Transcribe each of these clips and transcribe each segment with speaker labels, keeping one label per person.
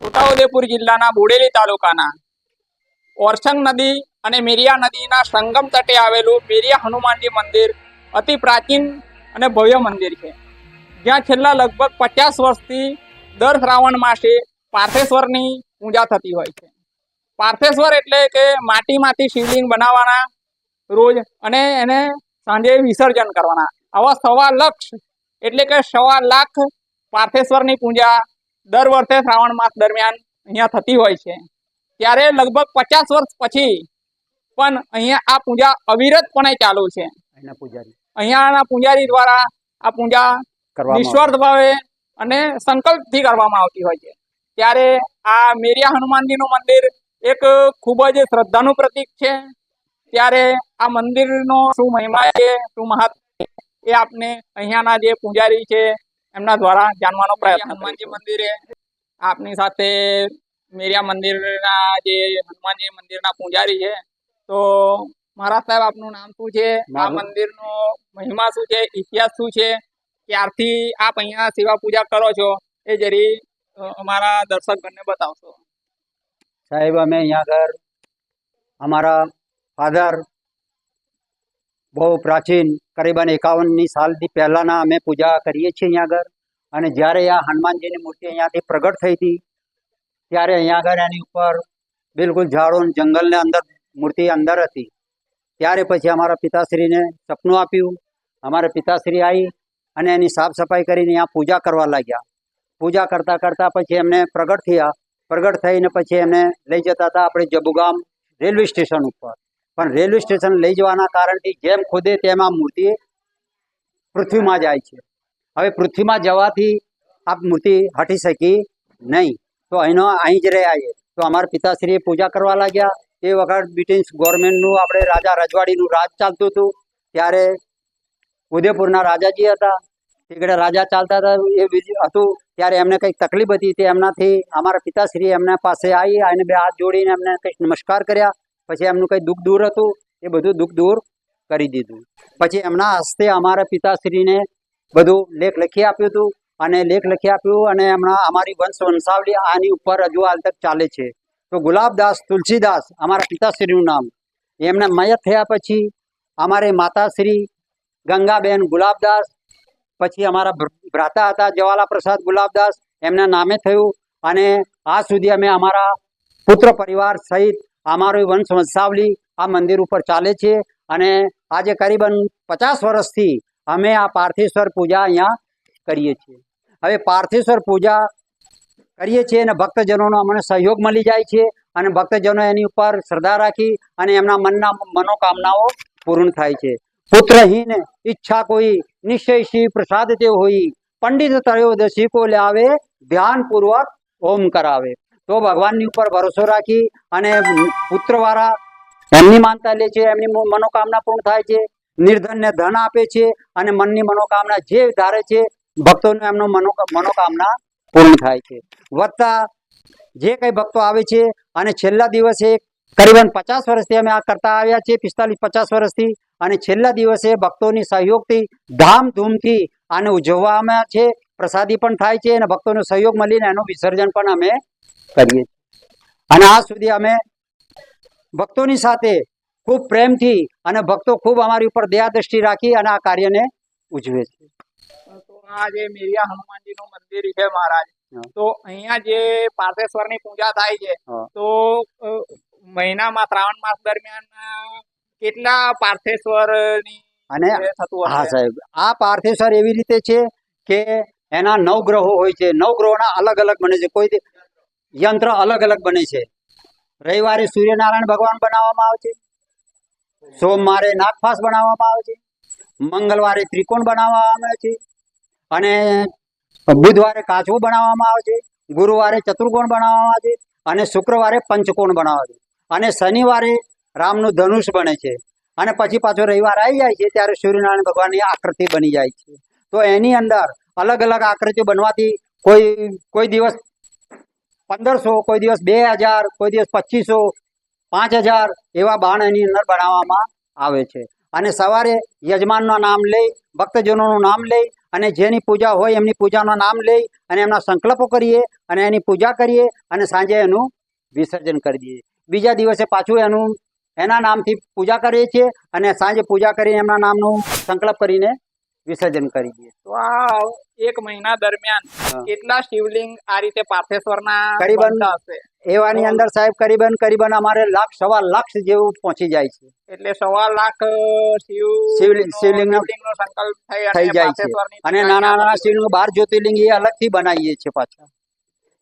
Speaker 1: છોટાઉદેપુર જિલ્લાના બોડેલી તાલુકાના ઓરસંગ નદી અને મેરિયા નદીના સંગમ તટે આવેલું મેરિયા હનુમાનજી મંદિર અતિ પ્રાચીન અને ભવ્ય મંદિર છે. જ્યાં છેલ્લા લગભગ પચાસ વર્ષથી દર શ્રાવણ માસે પાર્થેશ્વરની પૂજા થતી હોય છે. પાર્થેશ્વર એટલે કે માટીમાંથી શિવલિંગ બનાવવાના રોજ અને એને સાંજે વિસર્જન કરવાના. આવા સવા લક્ષ એટલે કે સવા લાખ પાર્થેશ્વરની પૂજા દર વર્ષે શ્રાવણ માસ દરમિયાન અહીંયા થતી હોય છે. ત્યારે લગભગ પચાસ વર્ષ પછી પણ અહીંયા આ પૂજા અવિરતપણે ચાલુ છે.
Speaker 2: પૂજારી.
Speaker 1: અહીંયાના પૂજારી દ્વારા આ પૂજા નિસ્વાર્થ ભાવે અને સંકલ્પથી કરવામાં આવતી હોય છે. ત્યારે આ મેરિયા હનુમાનજીનું મંદિર એક ખૂબ જ શ્રદ્ધાનું પ્રતીક છે. ત્યારે આ મંદિરનો શું મહિમા છે શું મહત્વ એ આપને અહીંયાના જે પૂજારી છે એમના દ્વારા જાણવાનો પ્રયત્ન હનુમાનજી મંદિરે આપની સાથે મેરિયા મંદિરના જે હનુમાનજી મંદિરના પૂજારી છે. તો મહારાજ સાહેબ આપનું નામ શું છે? આ મંદિરનો મહિમા શું છે? ઇતિહાસ શું છે? ક્યારથી આપ અહીંયા સેવા પૂજા કરો છો, એ જરી અમારા દર્શકગણને બતાવશો.
Speaker 2: સાહેબ, અમે અહીંયા આગળ અમારા ફાધર બહુ પ્રાચીન, કરીબન એકાવનની સાલથી પહેલાના અમે પૂજા કરીએ છીએ અહીંયા આગળ. અને જ્યારે આ હનુમાનજીની મૂર્તિ અહીંયાથી પ્રગટ થઈ હતી, ત્યારે અહીંયા આગળ એની ઉપર બિલકુલ ઝાડો જંગલને અંદર, મૂર્તિ અંદર હતી. ત્યારે પછી અમારા પિતાશ્રીને સપનું આપ્યું. અમારા પિતાશ્રી આવી અને એની સાફ સફાઈ કરીને ત્યાં પૂજા કરવા લાગ્યા. પૂજા કરતા કરતા પછી એમને પ્રગટ થયા. પ્રગટ થઈને પછી એમને લઈ જતા હતા આપણે જબુગામ રેલવે સ્ટેશન ઉપર. પણ રેલવે સ્ટેશન લઈ જવાના કારણથી જેમ ખુદે તેમ આ મૂર્તિ પૃથ્વીમાં જાય છે. હવે પૃથ્વીમાં જવાથી આ મૂર્તિ હટી શકી નહીં. તો અહીંનો અહીં જ રહ્યા છે તો અમારા પિતાશ્રીએ પૂજા કરવા લાગ્યા. એ વખત બ્રિટિશ ગવર્મેન્ટનું આપણે રાજા રજવાડીનું રાજ ચાલતું હતું. ત્યારે ઉદયપુરના રાજાજી હતા. તીકડે રાજા ચાલતા હતા. એ બીજું હતું. ત્યારે એમને કંઈક તકલીફ હતી તે એમનાથી અમારા પિતાશ્રી એમના પાસે આવી અને બે હાથ જોડીને એમને કંઈક નમસ્કાર કર્યા. પછી એમનું કંઈ દુઃખ દૂર હતું. એ બધું દુઃખ દૂર કરી દીધું. પછી એમના હસ્તે અમારા પિતાશ્રીને બધું લેખ લખી આપ્યું હતું. અને લેખ લખી આપ્યું અને હમણાં અમારી વંશ વંશાવલી આની ઉપર હજુ હાલ તક ચાલે છે. તો ગુલાબદાસ તુલસીદાસ, અમારા પિતાશ્રીનું નામ. એમને મયત થયા પછી અમારે માતાશ્રી ગંગાબેન ગુલાબદાસ, પછી અમારા ભ્રાતા હતા જવાલા પ્રસાદ ગુલાબદાસ, એમના નામે થયું અને આ સુધી અમે અમારા પુત્ર પરિવાર સહિત અમારું વંશ વંશાવલી આ મંદિર ઉપર ચાલે છે અને આજે કરીબન પચાસ વર્ષથી અમે આ પાર્થેશ્વર પૂજા અહીંયા કરીએ છીએ. હવે પાર્થેશ્વર પૂજા કરીએ છીએ અને ભક્તજનોનો અમને સહયોગ મળી જાય છે અને ભક્તજનો એની ઉપર શ્રદ્ધા રાખી અને એમના મનના મનોકામનાઓ પૂર્ણ થાય છે. પુત્રહીન ઈચ્છા કોઈ નિશ્ચય શ્રી પ્રસાદ તે હોઈ પંડિત ત્રયોદશી કો લાવે ધ્યાન પૂર્વક ઓમ કરાવે તો ભગવાનની ઉપર ભરોસો રાખી અને પુત્રવાળા એમની માનતા લે છે, એમની મનોકામના પૂર્ણ થાય છે, નિર્ધનને ધન આપે છે અને મનની મનોકામના જે ધારે છે, ભક્તોને એમનો મનો- મનોકામના પૂર્ણ થાય છે. વધતા જે કઈ ભક્તો આવે છે અને છેલ્લા દિવસે કરીબન પચાસ વર્ષથી અમે આ કરતા આવ્યા છીએ પિસ્તાલીસ પચાસ વર્ષથી. અને છેલ્લા દિવસે ભક્તોની સહયોગથી ધામધૂમથી આને ઉજવવામાં છે પ્રસાદી પણ થાય છે અને ભક્તોનો સહયોગ મળીને એનું વિસર્જન પણ અમે કરીએ છીએ. અને આજ સુધી અમે ભક્તોની સાથે ખૂબ પ્રેમથી અને ભક્તો ખૂબ અમારી ઉપર દયા દ્રષ્ટિ રાખી અને આ કાર્યને ઉજવે છે.
Speaker 1: તો આ જે મેરિયા હનુમાનજીનું મંદિર છે મહારાજ તો અહીંયા જે પાર્થેશ્વરની પૂજા થાય છે તો મહિનામાં શ્રાવણ માસ દરમિયાન કેટલા પાર્થેશ્વરની
Speaker 2: અને
Speaker 1: થતું
Speaker 2: હા સાહેબ આ પાર્થેશ્વર એવી રીતે છે કે એના નવ ગ્રહો હોય છે. નવ ગ્રહોના અલગ અલગ બને છે. કોઈ યંત્ર અલગ અલગ બને છે. રવિવારે સૂર્યનારાયણ ભગવાન બનાવવામાં આવે છે. સોમવારે નાગફાસ બનાવવામાં આવે છે. મંગળવારે ત્રિકોણ બનાવવામાં આવે છે. અને બુધવારે કાચવું બનાવવામાં આવે છે. ગુરુવારે ચતુર્કોણ બનાવવામાં આવે છે. અને શુક્રવારે પંચકોણ બનાવે છે. અને શનિવારે રામનું ધનુષ બને છે. અને પછી પાછો રવિવાર આવી જાય છે, ત્યારે સૂર્યનારાયણ ભગવાનની આકૃતિ બની જાય છે. તો એની અંદર અલગ અલગ આકૃતિઓ બનવાથી કોઈ કોઈ દિવસ પંદરસો, કોઈ દિવસ બે હજાર, કોઈ દિવસ પચીસો, પાંચ હજાર એવા બાણ એની અંદર બનાવવામાં આવે છે. અને સવારે યજમાનનું નામ લઈ, ભક્તજનોનું નામ લઈ, અને જેની પૂજા હોય એમની પૂજાનું નામ લઈ, અને એમના સંકલ્પો કરીએ, અને એની પૂજા કરીએ, અને સાંજે એનું વિસર્જન કરી દઈએ. બીજા દિવસે પાછું એનું એના નામથી પૂજા કરીએ છીએ અને સાંજે પૂજા કરીને એમના નામનું સંકલ્પ કરીને વિસર્જન કરી દઈએ.
Speaker 1: તો આ એક મહિના દરમિયાન કેટલા શિવલિંગ આ રીતે પાર્થેશ્વરના
Speaker 2: કરીબન એવાની અંદર સાહેબ કરીબન કરીબન અમારે લાખ સવા લાખ જેવું પહોંચી જાય છે.
Speaker 1: એટલે સવા લાખ શિવ
Speaker 2: શિવલિંગ- શિવલિંગનો-
Speaker 1: સંકલ્પ થઈ
Speaker 2: જાય છે. અને નાના નાના શિવલિંગ બાર જ્યોતિર્લિંગ એ અલગથી બનાવીએ છીએ પાછા.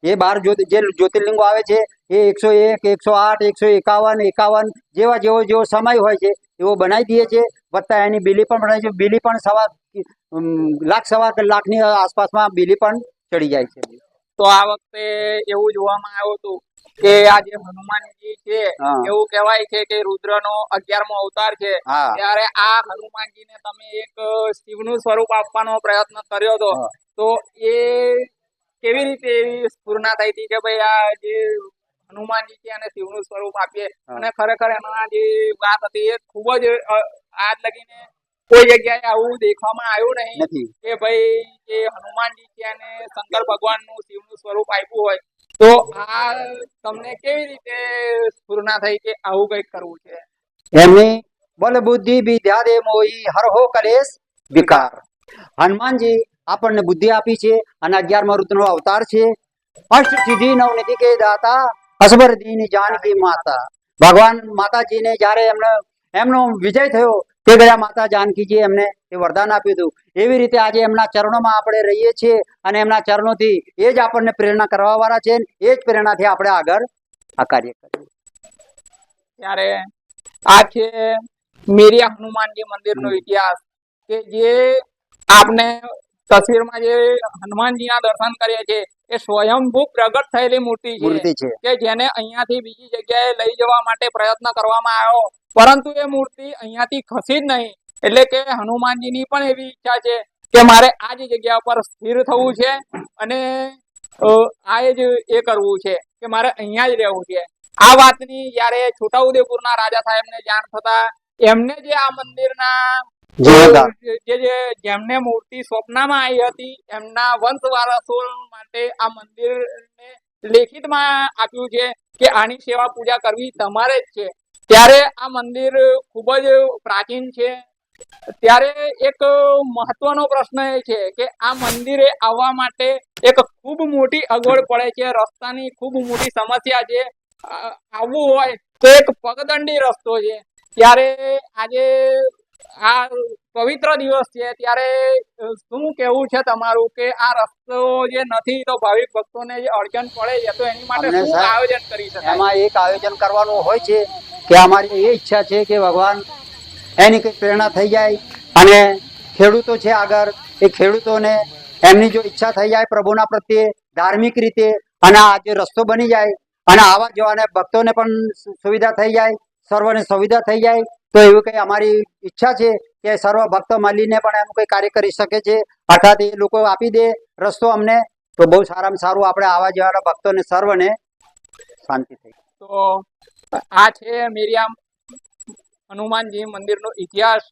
Speaker 2: એ બાર જ્યોતિ જે જ્યોતિર્લિંગો આવે છે એ એકસો એક એકસો આઠ એકસો એકાવન એકાવન જેવા જેવો જેવો સમય હોય છે એવો બનાવી દઈએ છીએ. વત્તા એની બિલી પણ બનાવી છે. બિલી પણ સવા લાખ સવા લાખની આસપાસમાં બિલી પણ ચડી જાય છે.
Speaker 1: તો આ વખતે એવું જોવામાં આવ્યું હતું કે આ જે હનુમાનજી છે એવું કહેવાય છે કે રુદ્ર નો અગિયારમો અવતાર છે. ત્યારે આ હનુમાનજી ને તમે એક શિવનું સ્વરૂપ આપવાનો પ્રયત્ન કર્યો હતો. તો એ કેવી રીતે એવી સ્ફૂર્ણા થઈ હતી કે ભાઈ આ જે હનુમાનજી છે અને શિવનું સ્વરૂપ આપીએ. અને ખરેખર એમાં જે વાત હતી એ ખૂબ જ આજ લગીને કોઈ જગ્યાએ આવું દેખવામાં આવ્યું નહીં કે ભાઈ જે હનુમાનજી છે અને શંકર ભગવાનનું શિવનું સ્વરૂપ આપ્યું હોય તો આ તમને કેવી રીતે સ્ફૂર્ણા થઈ કે આવું કંઈક કરવું છે?
Speaker 2: એમની બલ બુદ્ધિ વિદ્યા દે મોહી હર હો કલેશ વિકાર. હનુમાનજી આપણને બુદ્ધિ આપી છે અને અગિયારમા ઋતુનો અવતાર છે. અષ્ટ સિદ્ધિ નવનિધિ કે દાતા અસબર દીન જાનકી માતા. ભગવાન માતાજીને જ્યારે એમને એમનો વિજય થયો તે ગયા માતા જાનકીજી એમને એ વરદાન આપ્યું હતું. એવી રીતે આજે એમના ચરણોમાં આપણે રહીએ છીએ અને એમના ચરણોથી એ જ આપણને પ્રેરણા કરવા વાળા છે એ જ પ્રેરણાથી આપણે આગળ આ કાર્ય કરીએ.
Speaker 1: ત્યારે આ છે મેરિયા હનુમાનજી મંદિરનો ઇતિહાસ કે જે આપને તસવીરમાં જે હનુમાનજીના દર્શન કરીએ છીએ એ સ્વયંભૂ પ્રગટ થયેલી મૂર્તિ છે કે જેને અહીંયાથી બીજી જગ્યાએ લઈ જવા માટે પ્રયત્ન કરવામાં આવ્યો. પરંતુ એ મૂર્તિ અહીંયાથી ખસી જ નહીં. એટલે કે હનુમાનજીની પણ એવી ઈચ્છા છે કે મારે આ જ જગ્યા પર સ્થિર થવું છે અને આ જ એ કરવું છે કે મારે અહીંયા જ રહેવું છે. આ વાતની જયારે છોટાઉદેપુરના રાજા સાહેબને જાણ થતા એમને જે આ મંદિરના જેમને મૂર્તિ સ્વપ્નમાં આવી હતી, એમના વંશ વારસો માટે આ મંદિરને લેખિતમાં આપ્યું છે કે આની સેવા પૂજા કરવી તમારે જ છે. ત્યારે આ મંદિર ખૂબ જ પ્રાચીન છે. ત્યારે એક મહત્વનો પ્રશ્ન એ છે કે આ મંદિરે આવવા માટે એક ખૂબ મોટી અગવડ પડે છે. રસ્તાની ખૂબ મોટી સમસ્યા છે. આવવું હોય તો એક પગદંડી રસ્તો છે. ત્યારે આજે આ પવિત્ર દિવસ છે ત્યારે શું કેવું છે તમારું કે આ રસ્તો જે નથી તો ભાવિક ભક્તોને જે અડચણ પડે છે તો એની માટે શું આયોજન કરી શકાય?
Speaker 2: એમાં એક આયોજન કરવાનું હોય છે કે અમારી એ ઈચ્છા છે કે ભગવાન એની કંઈક પ્રેરણા થઈ જાય અને ખેડૂતો છે આગળ એ ખેડૂતોને એમની જો ઈચ્છા થઈ જાય પ્રભુના પ્રત્યે ધાર્મિક રીતે અને આ જે રસ્તો બની જાય અને આવા જવાને ભક્તોને પણ સુવિધા થઈ જાય સર્વને સુવિધા થઈ જાય તો એવું કંઈ અમારી ઈચ્છા છે કે સર્વ ભક્તો મળીને પણ એનું કંઈ કાર્ય કરી શકે છે? અર્થાત એ લોકો આપી દે રસ્તો અમને, તો બહુ સારામાં સારું આપણે આવા જવાના ભક્તોને, સર્વને શાંતિ થઈ.
Speaker 1: તો આ છે મેરિયામ હનુમાનજી મંદિરનો ઇતિહાસ.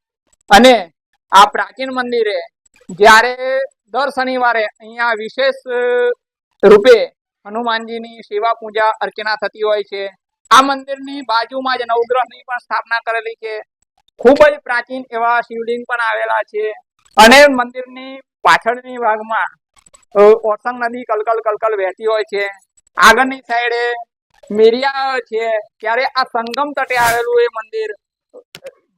Speaker 1: અને આ પ્રાચીન મંદિરે જ્યારે દર શનિવારે અહીંયા વિશેષ રૂપે હનુમાનજીની સેવા પૂજા અર્ચના થતી હોય છે. આ મંદિરની બાજુમાં જ નવગ્રહની પણ સ્થાપના કરેલી છે. ખૂબ જ પ્રાચીન એવા શિવલિંગ પણ આવેલા છે. અને મંદિરની પાછળની ભાગમાં ઓસંગ નદી કલકલ કલકલ વહેતી હોય છે. આગળની સાઈડે મેરિયા છે. ત્યારે આ સંગમ તટે આવેલું એ મંદિર.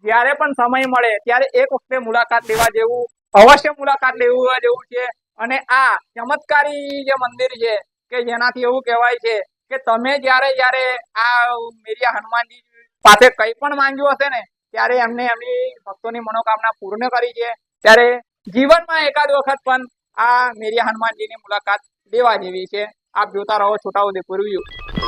Speaker 1: જ્યારે પણ સમય મળે, ત્યારે એક વખતે મુલાકાત લેવા જેવું, અવશ્ય મુલાકાત લેવા જેવું છે. અને આ ચમત્કારી જે મંદિર છે, કે જેનાથી એવું કહેવાય છે કે તમે જ્યારે જ્યારે આ મેરિયા હનુમાનજી પાસે કંઈ પણ માંગ્યું હશે ને, ત્યારે એમને એમની ભક્તોની મનોકામના પૂર્ણ કરી છે. ત્યારે જીવનમાં એકાદ વખત પણ આ મેરિયા હનુમાનજીની મુલાકાત લેવા જેવી છે. આપ જોતા રહો છોટાઉદેપુર વ્યૂ